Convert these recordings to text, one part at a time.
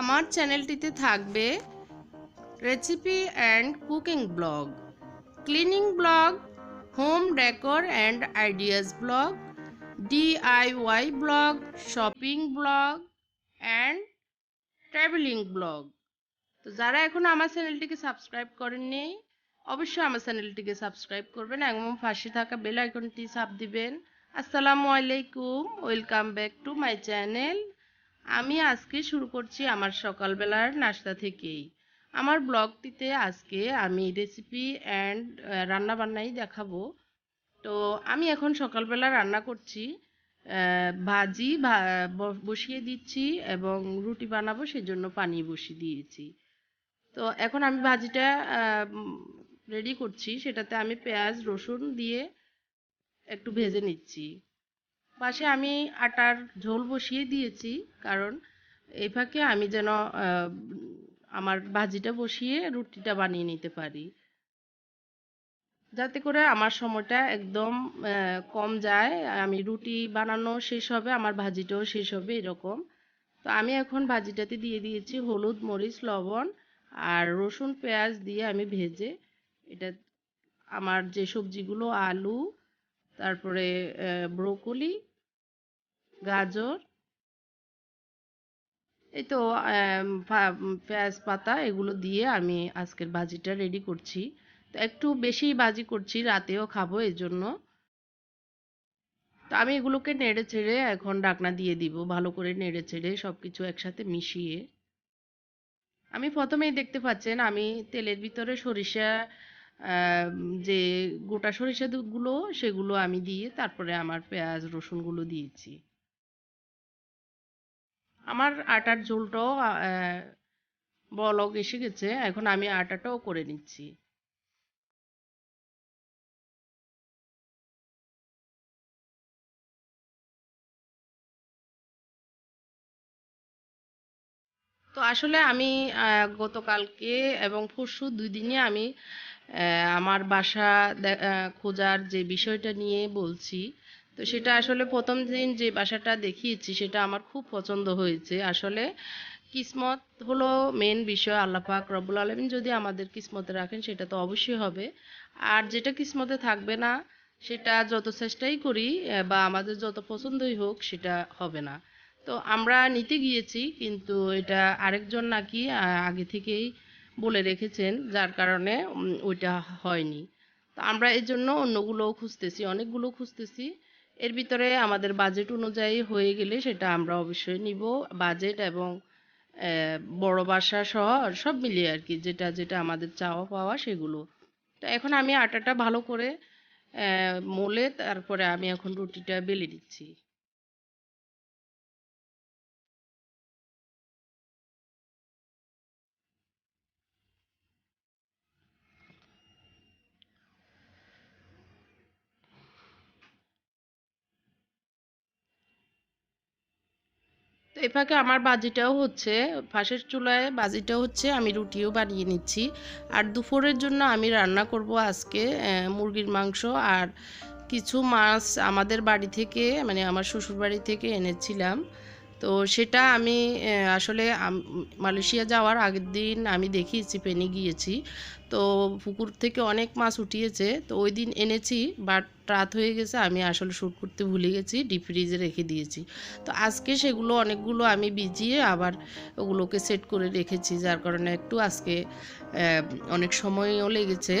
আমার চ্যানেলটিতে থাকবে recipe and cooking vlog cleaning vlog home decor and ideas vlog DIY vlog shopping vlog and travelling vlog তো যারা এখনও আমার চ্যানেলটিকে সাবস্ক্রাইব করেননি, অবশ্যই আমার চ্যানেলটিকে সাবস্ক্রাইব করবেন এবং পাশে থাকা বেল আইকনটি চাপ দিবেন। আসসালামু আলাইকুম welcome back to my channel আমি আজকে শুরু করছি আমার সকালবেলার নাস্তা থেকেই। আমার ব্লগটিতে আজকে আমি রেসিপি অ্যান্ড রান্নাবান্নাই দেখাবো। তো আমি এখন সকালবেলা রান্না করছি ভাজি বসিয়ে দিচ্ছি এবং রুটি বানাবো, সেজন্য পানি বসিয়ে দিয়েছি। তো এখন আমি ভাজিটা রেডি করছি। সেটাতে আমি পেঁয়াজ, রসুন দিয়ে একটু ভেজে নিচ্ছি। পাশে আমি আটার ঝোল বসিয়ে দিয়েছি, কারণ এই ফাঁকে আমি যেন আমার ভাজিটা বসিয়ে রুটিটা বানিয়ে নিতে পারি। যাতে করে আমার সময়টা একদম কম যায়, আমি রুটি বানানো শেষ হবে, আমার ভাজিটাও শেষ হবে এরকম। তো আমি এখন ভাজিটাতে দিয়ে দিয়েছি হলুদ, মরিচ, লবণ আর রসুন, পেঁয়াজ দিয়ে আমি ভেজে এটা, আমার যে সবজিগুলো আলু তারপরে ব্রোকলি, গাজর, এই তো পেঁয়াজ পাতা এগুলো দিয়ে আমি আজকের ভাজিটা রেডি করছি। তো একটু বেশি ভাজি করছি, রাতেও খাব এর জন্য তো আমি এগুলোকে নেড়ে ছেড়ে এখন ডাকনা দিয়ে দিব, ভালো করে নেড়ে চেড়ে সব কিছু একসাথে মিশিয়ে। আমি প্রথমেই দেখতে পাচ্ছেন আমি তেলের ভিতরে সরিষা যে গোটা সরিষা গুলো, সেগুলো আমি দিয়ে তারপরে আমার পেঁয়াজ, রসুনগুলো দিয়েছি। আমার আটার ঝোলটাও বলক এসে গেছে, এখন আমি আটাটাও করে নিচ্ছি। তো আসলে আমি গতকালকে এবং পরশু দুই দিনে আমি আমার বাসা খোঁজার যে বিষয়টা নিয়ে বলছি, তো সেটা আসলে প্রথম দিন যে বাসাটা দেখিয়েছি, সেটা আমার খুব পছন্দ হয়েছে। আসলে কিসমত হলো মেন বিষয় আল্লাহ পাক রব্বুল আলমিন যদি আমাদের কিসমতে রাখেন, সেটা তো অবশ্যই হবে। আর যেটা কিসমতে থাকবে না, সেটা যত চেষ্টাই করি বা আমাদের যত পছন্দই হোক, সেটা হবে না। তো আমরা নিতে গিয়েছি, কিন্তু এটা আরেকজন নাকি আগে থেকেই বলে রেখেছেন, যার কারণে ওইটা হয়নি। তো আমরা এর জন্য অন্যগুলোও খুঁজতেছি, অনেকগুলো খুঁজতেছি। এর ভিতরে আমাদের বাজেট অনুযায়ী হয়ে গেলে সেটা আমরা অবশ্যই নিব। বাজেট এবং বড় বাসা সহ সব মিলিয়ে আর কি, যেটা যেটা আমাদের চাওয়া পাওয়া সেগুলো। তো এখন আমি আটাটা ভালো করে মলে তারপরে আমি এখন রুটিটা বেলে দিচ্ছি এ ফাঁকে আমার বাজিটাও হচ্ছে ফাঁসের চুলায় বাজিটাও হচ্ছে, আমি রুটিও বানিয়ে নিচ্ছি। আর দুপুরের জন্য আমি রান্না করব আজকে মুরগির মাংস আর কিছু মাছ আমাদের বাড়ি থেকে মানে আমার শ্বশুর বাড়ি থেকে এনেছিলাম। তো সেটা আমি আসলে মালয়েশিয়া যাওয়ার আগের দিন আমি দেখিয়েছি পেনে গিয়েছি। তো পুকুর থেকে অনেক মাছ উঠিয়েছে, তো ওই দিন এনেছি, বাট রাত হয়ে গেছে, আমি আসলে শ্যুট করতে ভুলে গেছি, ডিপ ফ্রিজে রেখে দিয়েছি। তো আজকে সেগুলো অনেকগুলো আমি ভিজিয়ে আবার ওগুলোকে সেট করে রেখেছি, যার কারণে একটু আজকে অনেক সময়ও লেগেছে।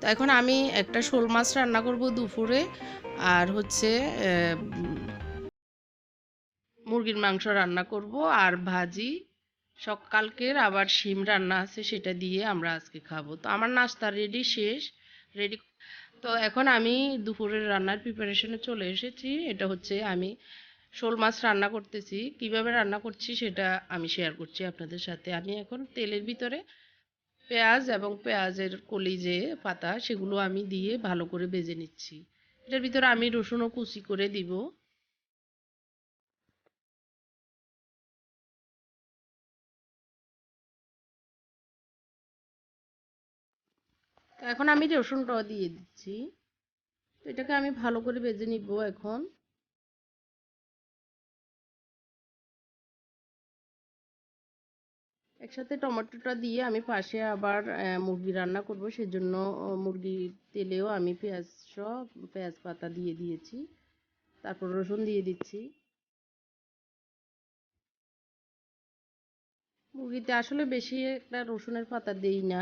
তো এখন আমি একটা শোল মাছ রান্না করব দুপুরে, আর হচ্ছে মুরগির মাংস রান্না করব, আর ভাজি। সকালকের আবার শিম রান্না আছে, সেটা দিয়ে আমরা আজকে খাব। তো আমার নাস্তা রেডি শেষ রেডি তো এখন আমি দুপুরের রান্নার প্রিপারেশনে চলে এসেছি। এটা হচ্ছে আমি শোল মাছ রান্না করতেছি। কীভাবে রান্না করছি সেটা আমি শেয়ার করছি আপনাদের সাথে। আমি এখন তেলের ভিতরে পেঁয়াজ এবং পেঁয়াজের কলি যে পাতা, সেগুলো আমি দিয়ে ভালো করে ভেজে নিচ্ছি। এটার ভিতরে আমি রসুনও কুচি করে দিব। এখন আমি রসুনটাও দিয়ে দিচ্ছি। এটাকে আমি ভালো করে ভেজে নিব এখন। একসাথে টমেটোটা দিয়ে আমি পাশে আবার মুরগি রান্না করব। সেজন্য মুরগির তেলেও আমি পেঁয়াজ সব, পেঁয়াজ পাতা দিয়ে দিয়েছি। তারপর রসুন দিয়ে দিচ্ছি। মুরগিতে আসলে বেশি একটা রসুনের পাতা দেই না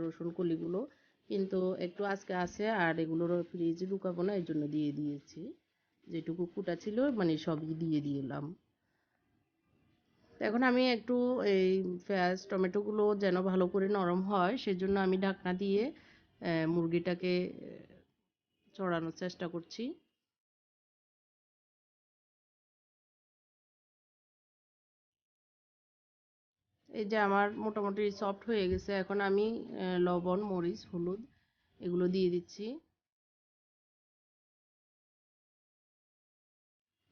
রসুন কলিগুলো। কিন্তু একটু আজকে আছে আর এগুলোর ফ্রিজে ঢুকাবো না এই জন্য দিয়ে দিয়েছি। যেটুকু কুটা ছিল মানে সবই দিয়ে দিলাম। তো এখন আমি একটু এই পেঁয়াজ, টমেটোগুলো যেন ভালো করে নরম হয়, সেজন্য আমি ঢাকনা দিয়ে মুরগিটাকে চড়ানোর চেষ্টা করছি। এই যে আমার মোটামুটি সফট হয়ে গেছে, এখন আমি লবণ, মরিচ, হলুদ এগুলো দিয়ে দিচ্ছি।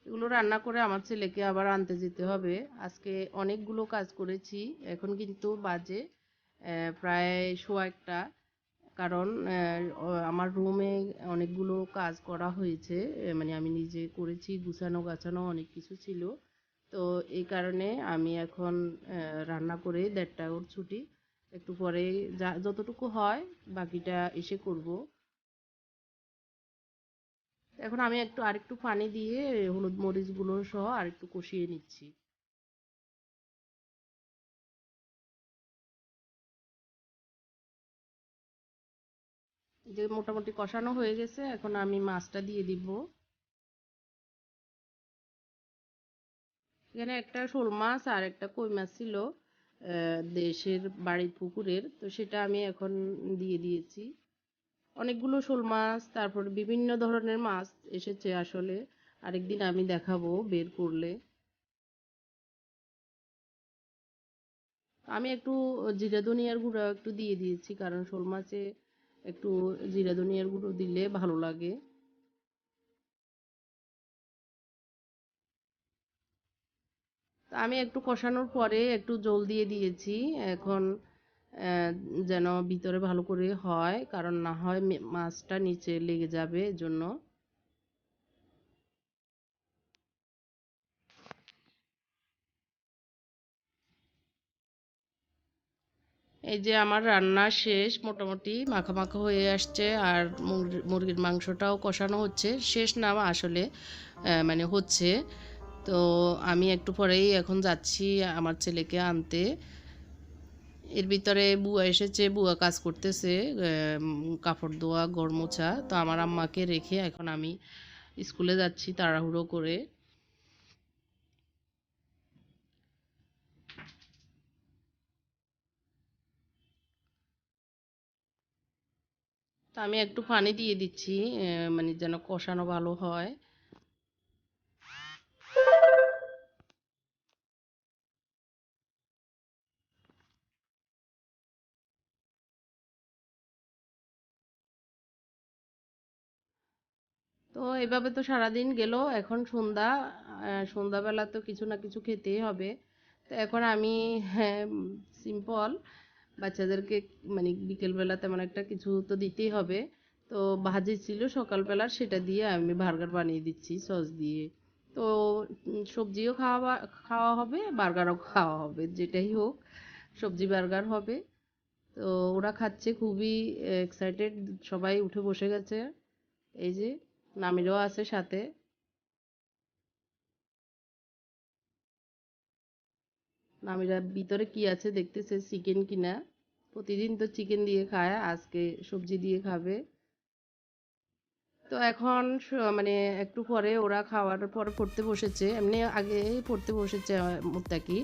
এগুলো রান্না করে আমার ছেলেকে আবার আনতে যেতে হবে। আজকে অনেকগুলো কাজ করেছি। এখন কিন্তু বাজে প্রায় সোয়া একটা। কারণ আমার রুমে অনেকগুলো কাজ করা হয়েছে। মানে আমি নিজে করেছি, গুছানো গাছানো অনেক কিছু ছিল। তো এই কারণে আমি এখন রান্না করে দেড়টা ওর ছুটি। একটু পরে যা, যতটুকু হয় বাকিটা এসে করব। এখন আমি একটু, আরেকটু পানি দিয়ে হলুদ মরিচগুলো সহ আরেকটু কষিয়ে নিচ্ছি। যে মোটামুটি কষানো হয়ে গেছে, এখন আমি মাছটা দিয়ে দিব। এখানে একটা শোল মাছ আর একটা কই মাছ ছিল দেশের বাড়ির পুকুরের, তো সেটা আমি এখন দিয়ে দিয়েছি। অনেকগুলো শোল মাছ, তারপর বিভিন্ন ধরনের মাছ এসেছে আসলে। আরেকদিন আমি দেখাবো বের করলে। আমি একটু জিরা ধনিয়ার গুঁড়ো একটু দিয়ে দিয়েছি, কারণ শোল মাছে একটু জিরা ধনিয়ার গুঁড়ো দিলে ভালো লাগে। আমি একটু কষানোর পরে একটু জল দিয়ে দিয়েছি। এখন যেন ভিতরে ভালো করে হয়, কারণ না হয় মাছটা নিচে লেগে যাবে এজন্য। এই যে আমার রান্না শেষ, মোটামুটি মাখা মাখা হয়ে আসছে, আর মুরগি- মুরগির মাংসটাও কষানো হচ্ছে। শেষ না আসলে মানে হচ্ছে। তো আমি একটু পরেই এখন যাচ্ছি আমার ছেলেকে আনতে। এর ভিতরে বুয়া এসেছে, বুয়া কাজ করতেছে কাপড় ধোয়া, ঘর মোছা। তো আমার আম্মাকে রেখে এখন আমি স্কুলে যাচ্ছি তাড়াহুড়ো করে। আমি একটু পানি দিয়ে দিচ্ছি মানে যেন কষানো ভালো হয়। তো এভাবে তো সারাদিন গেল, এখন সন্ধ্যা সন্ধ্যাবেলা তো কিছু না কিছু খেতেই হবে। তো এখন আমি হ্যাঁ সিম্পল, বাচ্চাদেরকে মানে বিকেলবেলা তেমন একটা কিছু তো দিতেই হবে। তো ভাজি ছিল সকালবেলা, সেটা দিয়ে আমি বার্গার বানিয়ে দিচ্ছি, সস দিয়ে। তো সবজিও খাওয়া খাওয়া হবে, বার্গারও খাওয়া হবে, যেটাই হোক, সবজি বার্গার হবে। তো ওরা খাচ্ছে, খুবই এক্সাইটেড সবাই উঠে বসে গেছে। এই যে নামিরও আছে সাথে। নামিরা ভিতরে কি আছে দেখতেছে? চিকেন কিনা? প্রতিদিন তো চিকেন দিয়ে খায় আজকে সবজি দিয়ে খাবে। তো এখন মানে একটু পরে ওরা খাওয়ার পর পড়তে বসেছে। এমনি আগে পড়তে বসেছে আহ, মুত্তাকি।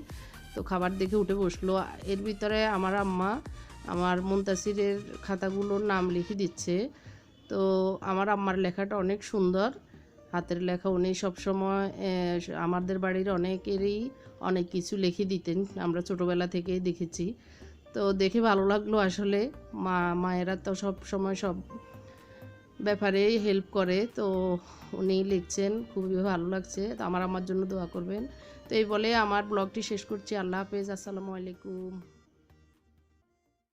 তো খাবার দেখে উঠে বসল। এর ভিতরে আমার আম্মা আমার মুনতাসিরের খাতাগুলোর নাম লিখে দিচ্ছে। তো আমার আম্মার লেখাটা অনেক সুন্দর। হাতের লেখা উনি সবসময় আমাদের বাড়ির অনেকেরই অনেক কিছু লিখে দিতেন। আমরা ছোটোবেলা থেকেই দেখেছি। তো দেখে ভালো লাগল আসলে। মা, মায়েরা তো সব সময় সব ব্যাপারেই হেল্প করে। তো উনি লিখছেন, খুবই ভালো লাগছে। তো আমার আমার জন্য দোয়া করবেন। তো এই বলে আমার ব্লগটি শেষ করছি। আল্লাহ হাফেজ। আসসালামু আলাইকুম।